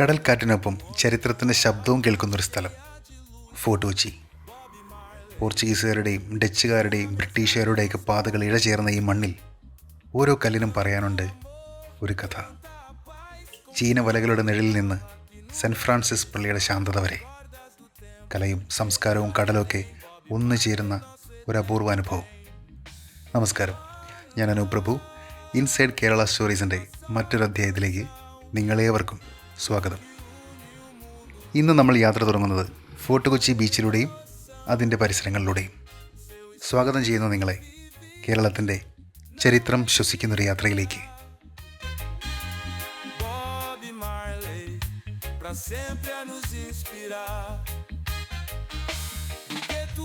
കടൽക്കാറ്റിനൊപ്പം ചരിത്രത്തിന്റെ ശബ്ദവും കേൾക്കുന്നൊരു സ്ഥലം ഫോർട്ട് കൊച്ചി പോർച്ചുഗീസുകാരുടെയും ഡച്ചുകാരുടെയും ബ്രിട്ടീഷുകാരുടെയൊക്കെ പാതകൾ ഇഴചേർന്ന ഈ മണ്ണിൽ ഓരോ കല്ലിനും പറയാനുണ്ട് ഒരു കഥ. ചീന വലകളുടെ നിഴലിൽ നിന്ന് സെന്റ് ഫ്രാൻസിസ് പള്ളിയുടെ ശാന്തത വരെ. കലയും സംസ്കാരവും കടലൊക്കെ ഒന്നു ചേരുന്ന ഒരു അപൂർവ അനുഭവം. നമസ്കാരം. ഞാൻ അനൂപ് പ്രഭു. ഇൻസൈഡ് കേരള സ്റ്റോറീസിന്റെ മറ്റൊരു അധ്യായത്തിലേക്ക് നിങ്ങളേവർക്കും സ്വാഗതം. ഇന്ന് നമ്മൾ യാത്ര തുടങ്ങുന്നത് ഫോർട്ട് കൊച്ചി ബീച്ചിലൂടെയും അതിന്റെ പരിസരങ്ങളിലൂടെയും. സ്വാഗതം ചെയ്യുന്നു നിങ്ങളെ കേരളത്തിന്റെ ചരിത്രം ശ്വസിക്കുന്നൊരു യാത്രയിലേക്ക്.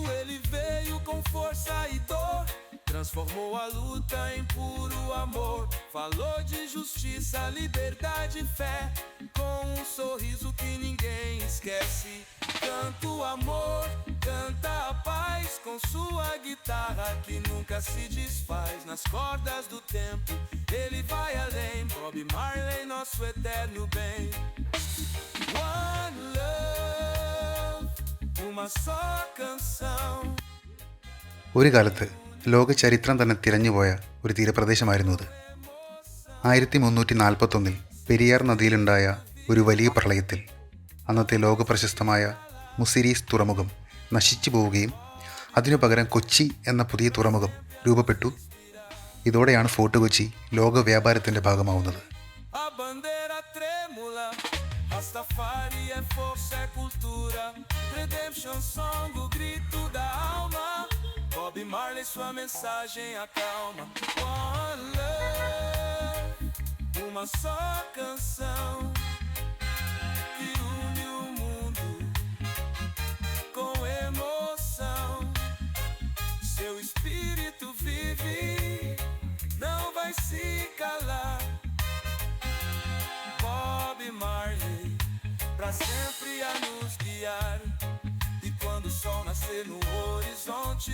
Ele veio com força e dor, transformou a luta em puro amor. Falou de justiça, liberdade e fé, com um sorriso que ninguém esquece. Canta o amor, canta a paz, com sua guitarra que nunca se desfaz. Nas cordas do tempo, ele vai além. Bob Marley, nosso eterno bem. One love, uma só canção. ഒരു കാലത്ത് ലോക ചരിത്രം തന്നെ തിരഞ്ഞുപോയ ഒരു തീരപ്രദേശമായിരുന്നു അത് ആയിരത്തി മുന്നൂറ്റി നാൽപ്പത്തൊന്നിൽ പെരിയാർ നദിയിലുണ്ടായ ഒരു വലിയ പ്രളയത്തിൽ അന്നത്തെ ലോക പ്രശസ്തമായ മുസിരീസ് തുറമുഖം നശിച്ചു പോവുകയും അതിനു പകരം കൊച്ചി എന്ന പുതിയ തുറമുഖം രൂപപ്പെട്ടു ഇതോടെയാണ് ഫോർട്ട് കൊച്ചി ലോക വ്യാപാരത്തിന്റെ ഭാഗമാവുന്നത്. Redemption song, o grito da alma. Bob Marley, sua mensagem acalma. One love, uma só canção que une o mundo com emoção. Seu espírito vive, não vai se calar. Bob Marley, pra sempre a nos guiar. Sol nascer no horizonte,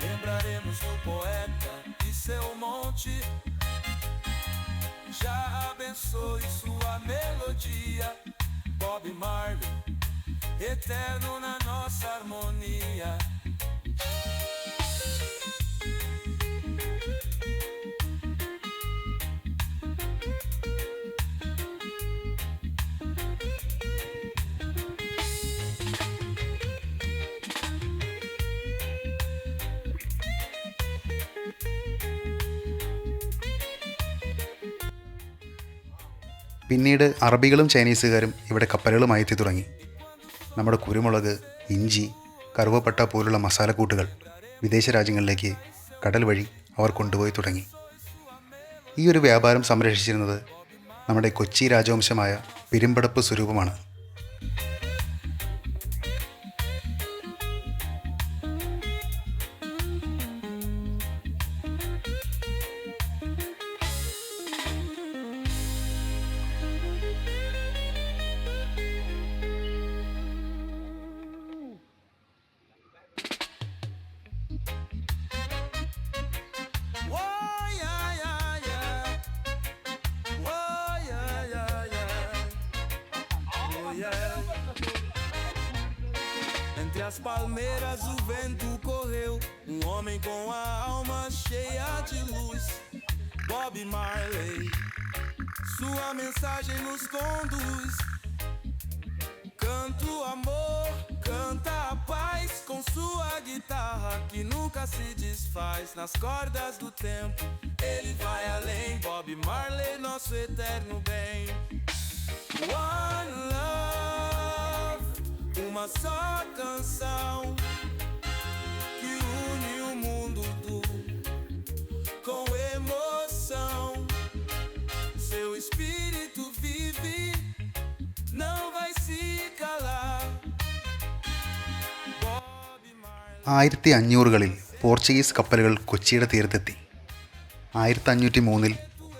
lembraremos do poeta e seu monte. Já abençoe sua melodia, Bob Marley, eterno na nossa harmonia. പിന്നീട് അറബികളും ചൈനീസുകാരും ഇവിടെ കപ്പലുകളുമായി എത്തി തുടങ്ങി. നമ്മുടെ കുരുമുളക് ഇഞ്ചി കറുവപ്പട്ട പോലുള്ള മസാലക്കൂട്ടുകൾ വിദേശ രാജ്യങ്ങളിലേക്ക് കടൽ വഴി അവർ കൊണ്ടുപോയി തുടങ്ങി. ഈ ഒരു വ്യാപാരം സംരക്ഷിച്ചിരുന്നത് നമ്മുടെ കൊച്ചി രാജവംശമായ പെരുമ്പടപ്പ് സ്വരൂപമാണ്. Entre as palmeiras o vento correu, um homem com a alma cheia de luz. Bob Marley, sua mensagem nos conduz. Canta o amor, canta a paz com sua guitarra que nunca se desfaz nas cordas do tempo. Ele vai além, Bob Marley, nosso eterno bem. One love, uma só canção que une o mundo do com emoção. Seu espírito vive não vai se calar. ആയിരത്തി അഞ്ഞൂറുകളിൽ Portuguese കപ്പലുകൾ കൊച്ചിയുടെ തീരത്തെത്തി ആയിരത്തി അഞ്ഞൂറ്റി മൂന്നിൽ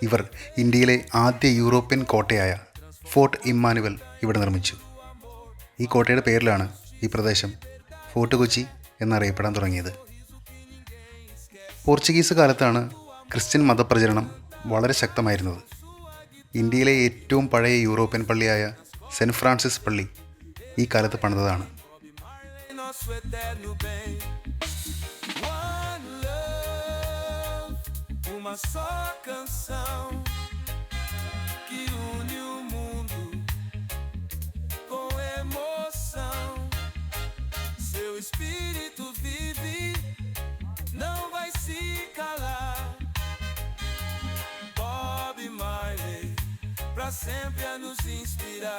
ഇവർ ഇന്ത്യയിലെ ആദ്യ European കോട്ടയായ fort Emmanuel ഇവിടെ നിർമ്മിച്ചു. ഈ കോട്ടയുടെ പേരിലാണ് ഈ പ്രദേശം ഫോർട്ട് കൊച്ചി എന്നറിയപ്പെടാൻ തുടങ്ങിയത്. പോർച്ചുഗീസ് കാലത്താണ് ക്രിസ്ത്യൻ മതപ്രചരണം വളരെ ശക്തമായിരുന്നത്. ഇന്ത്യയിലെ ഏറ്റവും പഴയ യൂറോപ്യൻ പള്ളിയായ സെന്റ് ഫ്രാൻസിസ് പള്ളി ഈ കാലത്ത് പണിതതാണ്. Uma só canção pra sempre a nos inspirar.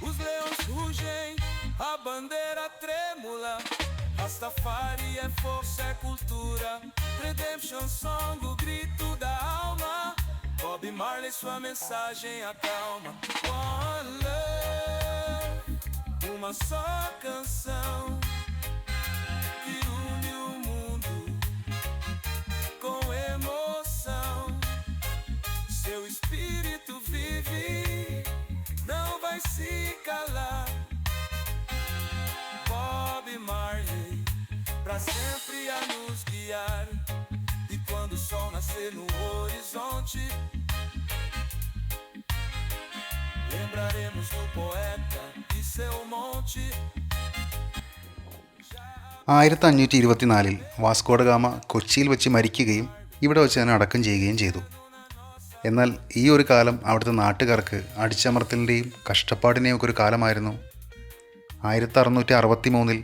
Os leões rugem, a bandeira trêmula. Rastafari é força, é cultura. Redemption Song, o grito da alma. Bob Marley, sua mensagem acalma. One love, uma só canção sempre a nos guiar. E quando o sol nascer no horizonte, lembraremos do poeta e seu monte. ആയിരത്തി അഞ്ഞൂറ്റി ഇരുപത്തിനാലിൽ Vasco da Gama കൊച്ചിയിൽ വെച്ച് മരിക്കുകയും ഇവിടെ വെച്ച് തന്നെ അടക്കം ചെയ്യുകയും ചെയ്തു എന്നാൽ ഈ ഒരു കാലം അവിടുത്തെ നാട്ടുകാർക്ക് അടിച്ചമർത്തലിന്റെയും കഷ്ടപ്പാടിന്റെയും ഒക്കെ ഒരു കാലമായിരുന്നു ആയിരത്തി അറുന്നൂറ്റി അറുപത്തി മൂന്നിൽ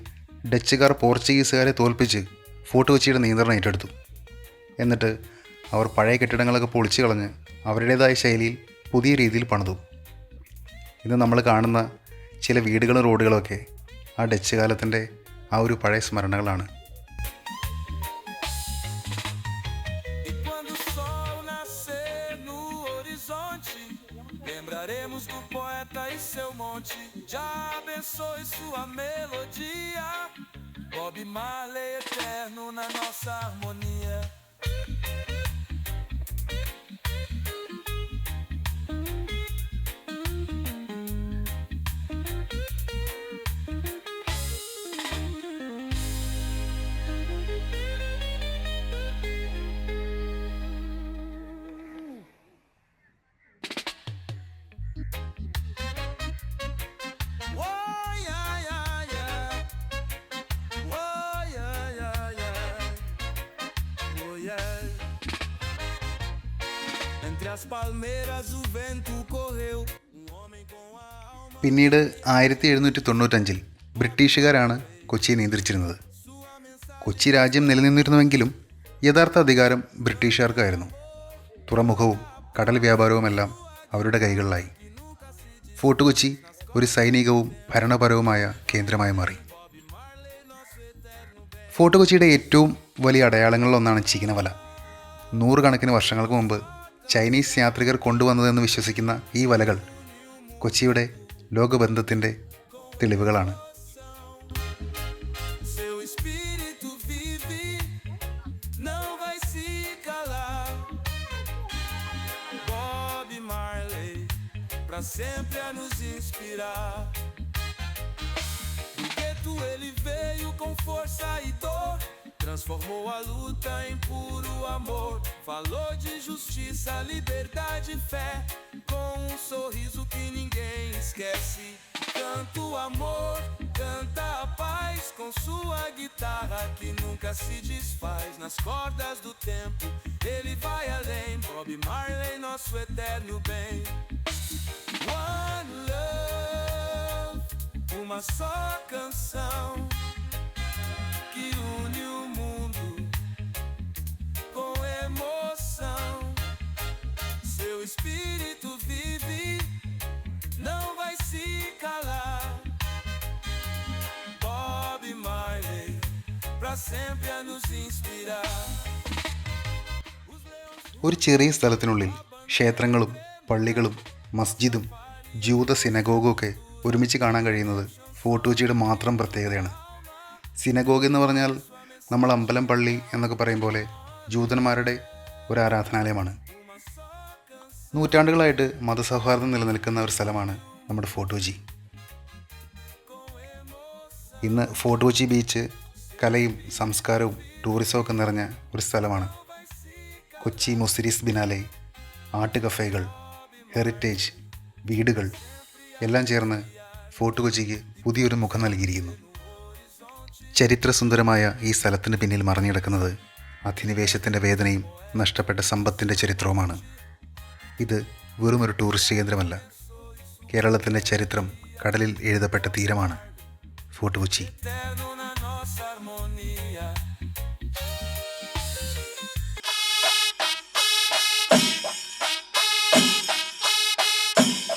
ഡച്ചുകാർ പോർച്ചുഗീസുകാരെ തോൽപ്പിച്ച് ഫോർട്ട് കൊച്ചിയുടെ നിയന്ത്രണം ഏറ്റെടുത്തു. എന്നിട്ട് അവർ പഴയ കെട്ടിടങ്ങളൊക്കെ പൊളിച്ചു കളഞ്ഞ് അവരുടേതായ ശൈലിയിൽ പുതിയ രീതിയിൽ പണിതു. ഇന്ന് നമ്മൾ കാണുന്ന ചില വീടുകളും റോഡുകളൊക്കെ ആ ഡച്ച് കാലത്തിന്റെ ആ ഒരു പഴയ സ്മരണകളാണ്. Lembraremos abençoe sua melodia. Bob Marley eterno na nossa harmonia. As palmeiras o vento correu. Um. പിന്നീട് ആയിരത്തി എഴുന്നൂറ്റി തൊണ്ണൂറ്റഞ്ചിൽ ബ്രിട്ടീഷുകാരാണ് കൊച്ചിയെ നിയന്ത്രിച്ചിരുന്നത് കൊച്ചി രാജ്യം നിലനിന്നിരുന്നുവെങ്കിലും യഥാർത്ഥ അധികാരം ബ്രിട്ടീഷുകാർക്കായിരുന്നു തുറമുഖവും കടൽ വ്യാപാരവുമെല്ലാം അവരുടെ കൈകളിലായി ഫോർട്ട് കൊച്ചി ഒരു സൈനികവും ഭരണപരവുമായ കേന്ദ്രമായി മാറി ഫോർട്ട് കൊച്ചിയുടെ ഏറ്റവും വലിയ അടയാളങ്ങളിലൊന്നാണ് ചീനവല നൂറുകണക്കിന് വർഷങ്ങൾക്ക് മുമ്പ് ചൈനീസ് യാത്രികർ കൊണ്ടുവന്നതെന്ന് വിശ്വസിക്കുന്ന ഈ വലകൾ കൊച്ചിയുടെ ലോകബന്ധത്തിന്റെ തെളിവുകളാണ്. Transformou a luta em puro amor. Falou de justiça, liberdade e fé. Com um sorriso que ninguém esquece. Canta o amor, canta a paz. Com sua guitarra que nunca se desfaz. Nas cordas do tempo, ele vai além. Bob Marley, nosso eterno bem. One love, uma só canção que une o espírito vive, não vai se calar. Bob Marley, pra sempre a nos inspirar. ഒരു ചെറിയ സ്ഥലത്തിനുള്ളിൽ ക്ഷേത്രങ്ങളും പള്ളികളും മസ്ജിദും ജൂത സിനഗോഗും ഒക്കെ ഒരുമിച്ച് കാണാൻ കഴിയുന്നത് ഫോർട്ടുച്ചിയുടെ മാത്രം പ്രത്യേകതയാണ് സിനഗോഗ് എന്ന് പറഞ്ഞാൽ നമ്മൾ അമ്പലം പള്ളി എന്നൊക്കെ പറയും പോലെ ജൂതന്മാരുടെ ഒരു ആരാധനാലയമാണ് നൂറ്റാണ്ടുകളായിട്ട് മതസൗഹാർദ്ദം നിലനിൽക്കുന്ന ഒരു സ്ഥലമാണ് നമ്മുടെ ഫോർട്ട് കൊച്ചി. ഇന്ന് ഫോർട്ട് കൊച്ചി ബീച്ച് കലയും സംസ്കാരവും ടൂറിസവും ഒക്കെ നിറഞ്ഞ ഒരു സ്ഥലമാണ്. കൊച്ചി മുസിരീസ് ബിനാലെ ആർട്ട് കഫേകൾ ഹെറിറ്റേജ് വീടുകൾ എല്ലാം ചേർന്ന് ഫോർട്ട് കൊച്ചിക്ക് പുതിയൊരു മുഖം നൽകിയിരിക്കുന്നു. ചരിത്രസുന്ദരമായ ഈ സ്ഥലത്തിന് പിന്നിൽ മറഞ്ഞിടക്കുന്നത് അധിനിവേശത്തിന്റെ വേദനയും നഷ്ടപ്പെട്ട സമ്പത്തിന്റെ ചരിത്രവുമാണ്. ഇത് വെറുമൊരു ടൂറിസ്റ്റ് കേന്ദ്രമല്ല. കേരളത്തിന്റെ ചരിത്രം കടലിൽ എഴുതപ്പെട്ട തീരമാണ് ഫോർട്ട് കൊച്ചി.